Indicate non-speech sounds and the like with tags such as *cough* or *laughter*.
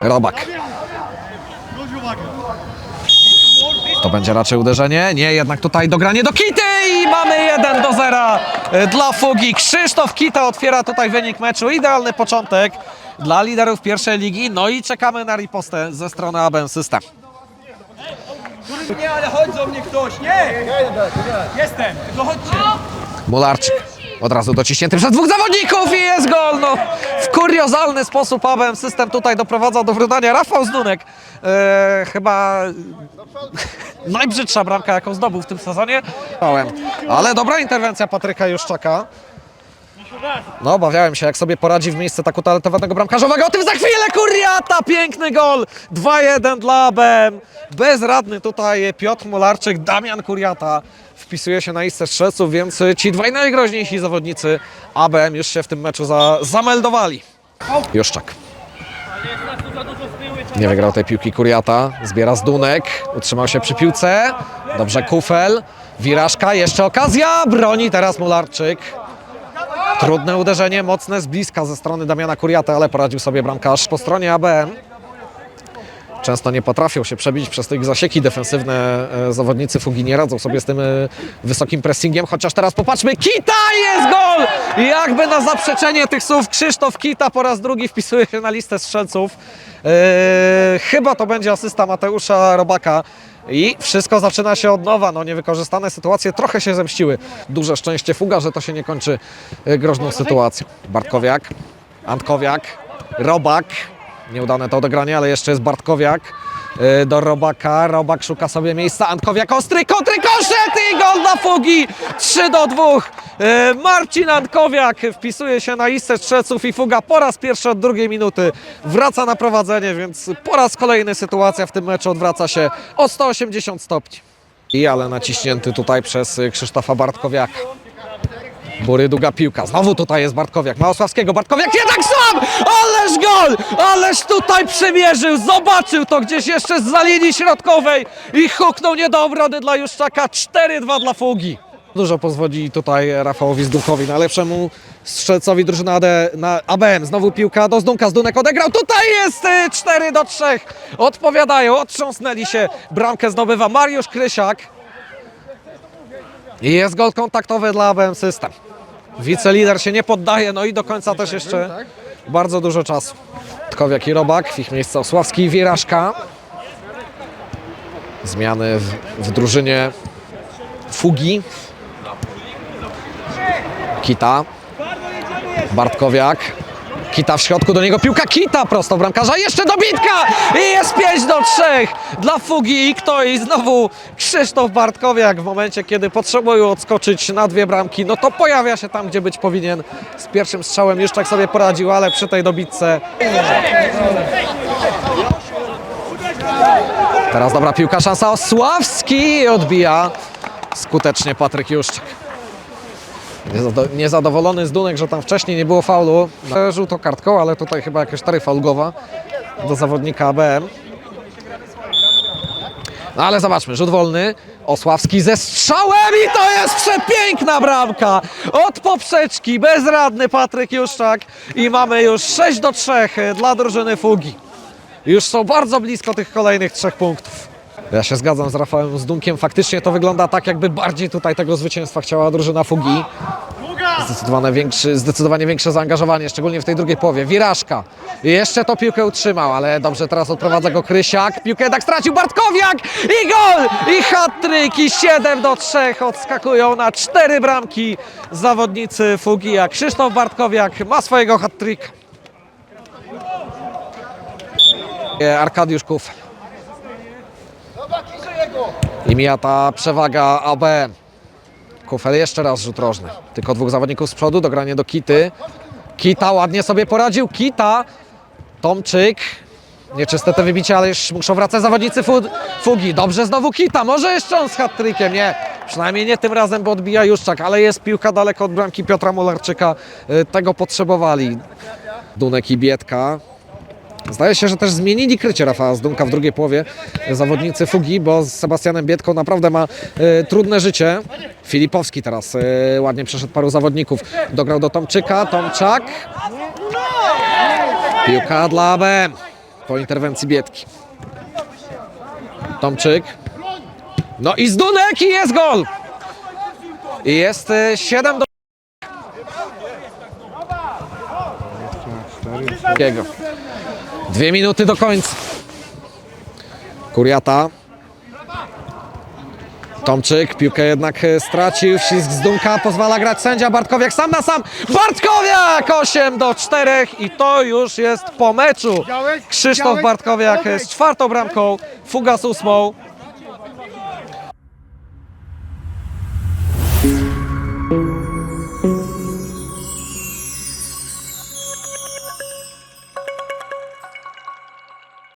Robak. To będzie raczej uderzenie. Nie, jednak tutaj dogranie do Kity i mamy 1 do 0 dla Fugi. Krzysztof Kita otwiera tutaj wynik meczu. Idealny początek dla liderów pierwszej ligi. No i czekamy na ripostę ze strony ABM System. Nie, ale chodź do mnie ktoś, nie! Jestem, no chodźcie. Mularczyk. Od razu dociśnięty przez dwóch zawodników i jest gol! No, w kuriozalny sposób ABM System tutaj doprowadza do wyrównania. Rafał Zdunek. E, chyba *laughs* najbrzydsza bramka, jaką zdobył w tym sezonie. Ale dobra interwencja Patryka Juszczaka. No, obawiałem się, jak sobie poradzi w miejsce tak utalentowanego bramkarzowego. O tym za chwilę, Kuriata! Piękny gol! 2-1 dla ABM. Bezradny tutaj Piotr Mularczyk, Damian Kuriata wpisuje się na listę strzelców, więc ci dwaj najgroźniejsi zawodnicy ABM już się w tym meczu za, zameldowali. Juszczak. Nie wygrał tej piłki Kuriata. Zbiera Zdunek. Utrzymał się przy piłce. Dobrze Kufel. Wirażka. Jeszcze okazja. Broni teraz Mularczyk. Trudne uderzenie, mocne z bliska ze strony Damiana Kuriata, ale poradził sobie bramkarz po stronie ABM. Często nie potrafią się przebić przez te ich zasieki defensywne. e, Zawodnicy Fugi nie radzą sobie z tym e, wysokim pressingiem, chociaż teraz popatrzmy, Kita jest gol! Jakby na zaprzeczenie tych słów Krzysztof Kita po raz drugi wpisuje się na listę strzelców. E, chyba to będzie asysta Mateusza Robaka. I wszystko zaczyna się od nowa. No, niewykorzystane sytuacje trochę się zemściły. Duże szczęście Fuga, że to się nie kończy groźną sytuacją. Bartkowiak, Antkowiak, Robak. Nieudane to odegranie, ale jeszcze jest Bartkowiak e, do Robaka. Robak szuka sobie miejsca. Antkowiak ostry, kontry, koszet i gol dla Fugi! 3 do 2. E, Marcin Antkowiak wpisuje się na listę strzelców i Fuga po raz pierwszy od drugiej minuty wraca na prowadzenie, więc po raz kolejny sytuacja w tym meczu odwraca się o 180 stopni. I ale naciśnięty tutaj przez y, Krzysztofa Bartkowiaka. Bury, długa piłka. Znowu tutaj jest Bartkowiak. Małosławskiego. Bartkowiak jednak sam! Ależ gol! Ależ tutaj przemierzył. Zobaczył to gdzieś jeszcze z linii środkowej i huknął nie do obrony dla Juszczaka. 4-2 dla Fugi. Dużo pozwoli tutaj Rafałowi Zdunkowi, najlepszemu strzelcowi drużyny AD, na ABM. Znowu piłka do Zdunka. Zdunek odegrał. Tutaj jest y, 4 do 3. Odpowiadają, otrząsnęli się. Bramkę zdobywa Mariusz Krysiak. I jest gol kontaktowy dla ABM System. Wicelider się nie poddaje, no i do końca też jeszcze bardzo dużo czasu. Tkowiak i Robak, w ich miejsce Osławski i Wieraszka. Zmiany w, w drużynie Fugi. Kita. Bartkowiak. Kita w środku, do niego piłka Kita prosto bramkarza, jeszcze dobitka i jest 5 do 3 dla Fugi i kto i znowu Krzysztof Bartkowiak w momencie, kiedy potrzebują odskoczyć na dwie bramki, no to pojawia się tam, gdzie być powinien. Z pierwszym strzałem już tak sobie poradził, ale przy tej dobitce Teraz dobra piłka, szansa Osławski odbija skutecznie Patryk Juszczyk. Niezado- Niezadowolony z Dunek, że tam wcześniej nie było faulu. Żółto kartką, ale tutaj chyba jakaś taryfa ulgowa do zawodnika ABM. No ale zobaczmy, rzut wolny. Osławski ze strzałem i to jest przepiękna bramka od poprzeczki. Bezradny Patryk Juszczak i mamy już 6 do 3 dla drużyny Fugi. Już są bardzo blisko tych kolejnych trzech punktów. Ja się zgadzam z Rafałem z Dunkiem. Faktycznie to wygląda tak, jakby bardziej tutaj tego zwycięstwa chciała drużyna Fugi. Zdecydowanie, zdecydowanie większe zaangażowanie, szczególnie w tej drugiej połowie. Wirażka. Jeszcze to piłkę utrzymał, ale dobrze teraz odprowadza go Krysiak. Piłkę jednak stracił Bartkowiak i gol! I hat-trick i 7 do 3 odskakują na cztery bramki zawodnicy Fugi, a Krzysztof Bartkowiak ma swojego hat-tricka. Arkadiusz Kuf. I mija ta przewaga ABM. Kufel jeszcze raz rzut rożny. Tylko dwóch zawodników z przodu, dogranie do Kity. Kita ładnie sobie poradził. Kita, Tomczyk. Nieczyste te wybicie, ale już muszą wracać zawodnicy fu Fugi. Dobrze znowu Kita, może jeszcze on z hat Nie, przynajmniej nie tym razem, bo odbija Juszczak, ale jest piłka daleko od bramki Piotra Mularczyka. Y, Tego potrzebowali. Dunek i Bietka. Zdaje się, że też zmienili krycie Rafała Zdunka w drugiej połowie zawodnicy Fugi, bo z Sebastianem Biedką naprawdę ma e, trudne życie. Filipowski teraz e, ładnie przeszedł paru zawodników. Dograł do Tomczyka, Tomczak. Piłka dla ABM po interwencji Biedki. Tomczyk. No i Zdunek i jest gol! I jest e, 7 do... Takiego. Dwie minuty do końca. Kuriata. Tomczyk, piłkę jednak e, stracił, wślizg z Dunka, pozwala grać sędzia Bartkowiak sam na sam. Bartkowiak 8 do 4 i to już jest po meczu. Krzysztof Bartkowiak z czwartą bramką, Fuga z ósmą.